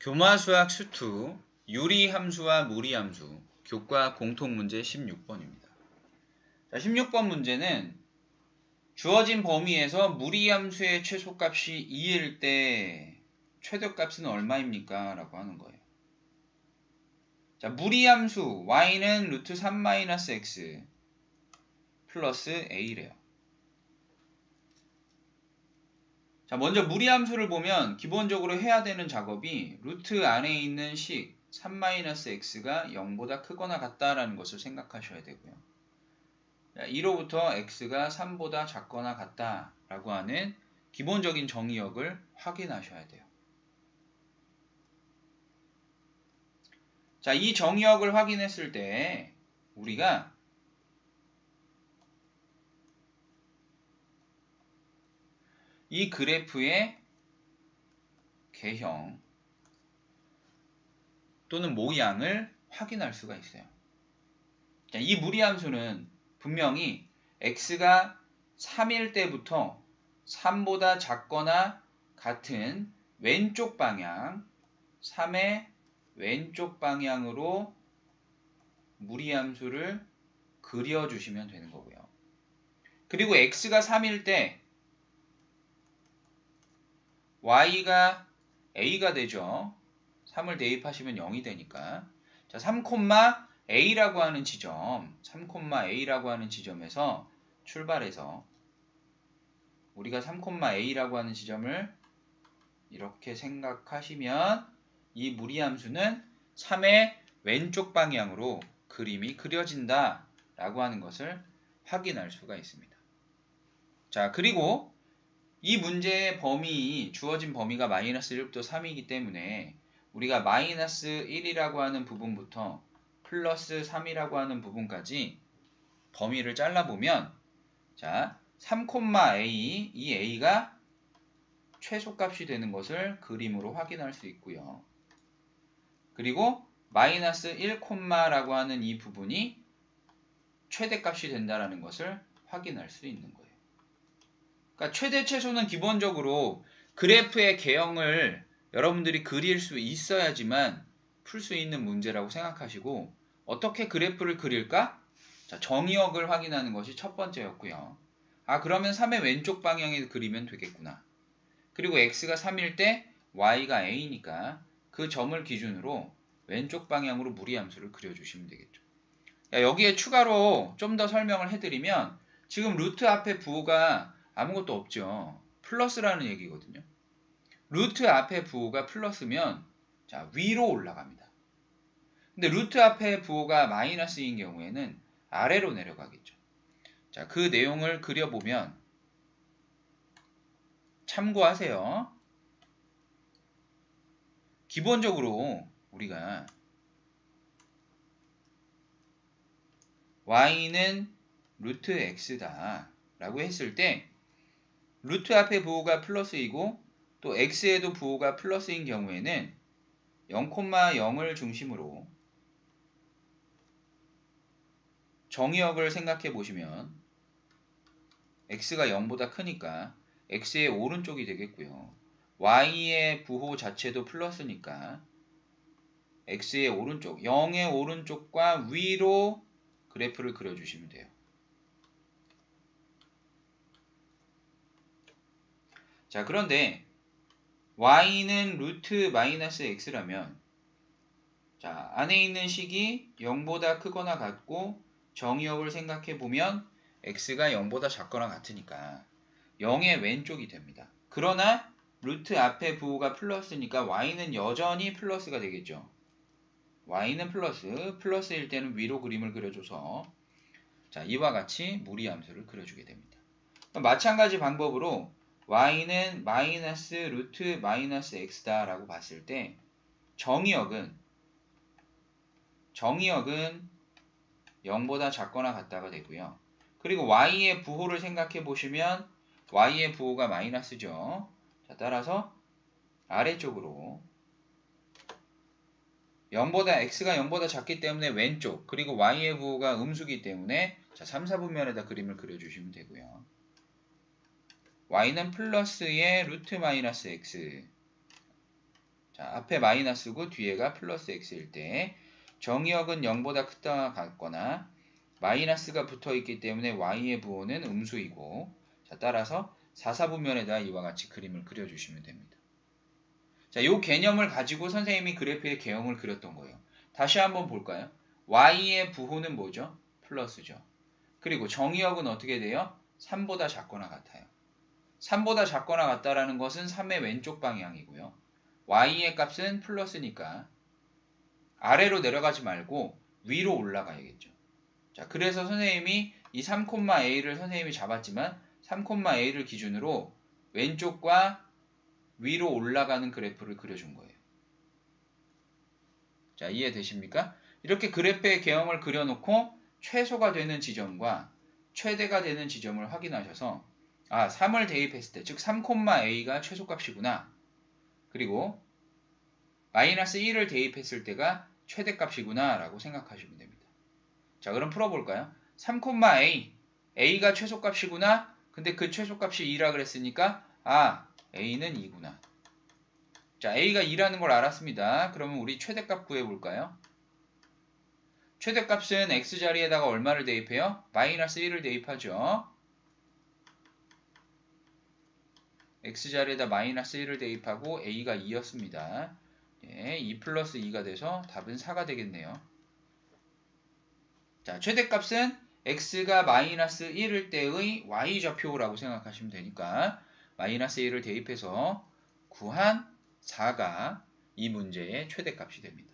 교마수학 수투 유리함수와 무리함수 교과 공통문제 16번입니다. 자, 16번 문제는 주어진 범위에서 무리함수의 최소값이 2일 때 최대값은 얼마입니까? 라고 하는 거예요. 자, 무리함수 y는 루트 3-x 플러스 a래요. 자, 먼저 무리함수를 보면 기본적으로 해야 되는 작업이 루트 안에 있는 식 3-x가 0보다 크거나 같다라는 것을 생각하셔야 되고요. 자, 1호부터 x가 3보다 작거나 같다라고 하는 기본적인 정의역을 확인하셔야 돼요. 자, 이 정의역을 확인했을 때 우리가 이 그래프의 개형 또는 모양을 확인할 수가 있어요. 자, 이 무리함수는 분명히 x가 3일 때부터 3보다 작거나 같은 왼쪽 방향 3의 왼쪽 방향으로 무리함수를 그려주시면 되는 거고요. 그리고 x가 3일 때 y가 a가 되죠. 3을 대입하시면 0이 되니까 자, 3, a라고 하는 지점 3, a라고 하는 지점에서 출발해서 우리가 3, a라고 하는 지점을 이렇게 생각하시면 이 무리함수는 3의 왼쪽 방향으로 그림이 그려진다 라고 하는 것을 확인할 수가 있습니다. 자 그리고 이 문제의 범위, 주어진 범위가 마이너스 1부터 3이기 때문에 우리가 마이너스 1이라고 하는 부분부터 플러스 3이라고 하는 부분까지 범위를 잘라보면 자 3,a 이 a가 최소값이 되는 것을 그림으로 확인할 수 있고요. 그리고 마이너스 1, 라고 하는 이 부분이 최대값이 된다는 것을 확인할 수 있는 거예요. 그러니까 최대 최소는 기본적으로 그래프의 개형을 여러분들이 그릴 수 있어야지만 풀 수 있는 문제라고 생각하시고 어떻게 그래프를 그릴까? 자, 정의역을 확인하는 것이 첫 번째였고요. 아 그러면 3의 왼쪽 방향에 그리면 되겠구나. 그리고 x가 3일 때 y가 a니까 그 점을 기준으로 왼쪽 방향으로 무리함수를 그려주시면 되겠죠. 여기에 추가로 좀 더 설명을 해드리면 지금 루트 앞에 부호가 아무것도 없죠. 플러스라는 얘기거든요. 루트 앞에 부호가 플러스면 자 위로 올라갑니다. 근데 루트 앞에 부호가 마이너스인 경우에는 아래로 내려가겠죠. 자, 그 내용을 그려보면 참고하세요. 기본적으로 우리가 y는 루트 x다 라고 했을 때 루트 앞에 부호가 플러스이고 또 x에도 부호가 플러스인 경우에는 0,0을 중심으로 정의역을 생각해 보시면 x가 0보다 크니까 x의 오른쪽이 되겠고요. y의 부호 자체도 플러스니까 x의 오른쪽, 0의 오른쪽과 위로 그래프를 그려주시면 돼요. 자, 그런데 y는 루트 마이너스 x라면 자, 안에 있는 식이 0보다 크거나 같고 정의역을 생각해 보면 x가 0보다 작거나 같으니까 0의 왼쪽이 됩니다. 그러나 루트 앞에 부호가 플러스니까 y는 여전히 플러스가 되겠죠. y는 플러스, 플러스일 때는 위로 그림을 그려줘서 자 이와 같이 무리함수를 그려주게 됩니다. 마찬가지 방법으로 y는 마이너스 루트 마이너스 x다 라고 봤을 때 정의역은 정의역은 0보다 작거나 같다가 되고요. 그리고 y의 부호를 생각해 보시면 y의 부호가 마이너스죠. 자, 따라서 아래쪽으로 0보다 x가 0보다 작기 때문에 왼쪽 그리고 y의 부호가 음수기 때문에 자, 3, 4분면에다 그림을 그려주시면 되고요. Y는 플러스의 루트 마이너스 x 자, 앞에 마이너스고 뒤에가 플러스 x일 때 정의역은 0보다 크다 같거나 마이너스가 붙어 있기 때문에 y의 부호는 음수이고 자, 따라서 4사분면에다 이와 같이 그림을 그려주시면 됩니다. 자, 요 개념을 가지고 선생님이 그래프의 개형을 그렸던 거예요. 다시 한번 볼까요? y의 부호는 뭐죠? 플러스죠. 그리고 정의역은 어떻게 돼요? 3보다 작거나 같아요. 3보다 작거나 같다라는 것은 3의 왼쪽 방향이고요. y의 값은 플러스니까 아래로 내려가지 말고 위로 올라가야겠죠. 자, 그래서 선생님이 이 3,a를 선생님이 잡았지만 3,a를 기준으로 왼쪽과 위로 올라가는 그래프를 그려준 거예요. 자, 이해되십니까? 이렇게 그래프의 개형을 그려놓고 최소가 되는 지점과 최대가 되는 지점을 확인하셔서 아, 3을 대입했을 때, 즉 3,a가 최소값이구나. 그리고 마이너스 1을 대입했을 때가 최대값이구나 라고 생각하시면 됩니다. 자, 그럼 풀어볼까요? 3,a, a가 최소값이구나. 근데 그 최소값이 2라 그랬으니까 아, a는 2구나. 자, a가 2라는 걸 알았습니다. 그러면 우리 최대값 구해볼까요? 최대값은 x자리에다가 얼마를 대입해요? 마이너스 1을 대입하죠. X자리에다 마이너스 1을 대입하고 a가 2였습니다. 예, 2 플러스 2가 돼서 답은 4가 되겠네요. 자, 최대값은 x가 마이너스 1일 때의 y좌표라고 생각하시면 되니까 마이너스 1을 대입해서 구한 4가 이 문제의 최대값이 됩니다.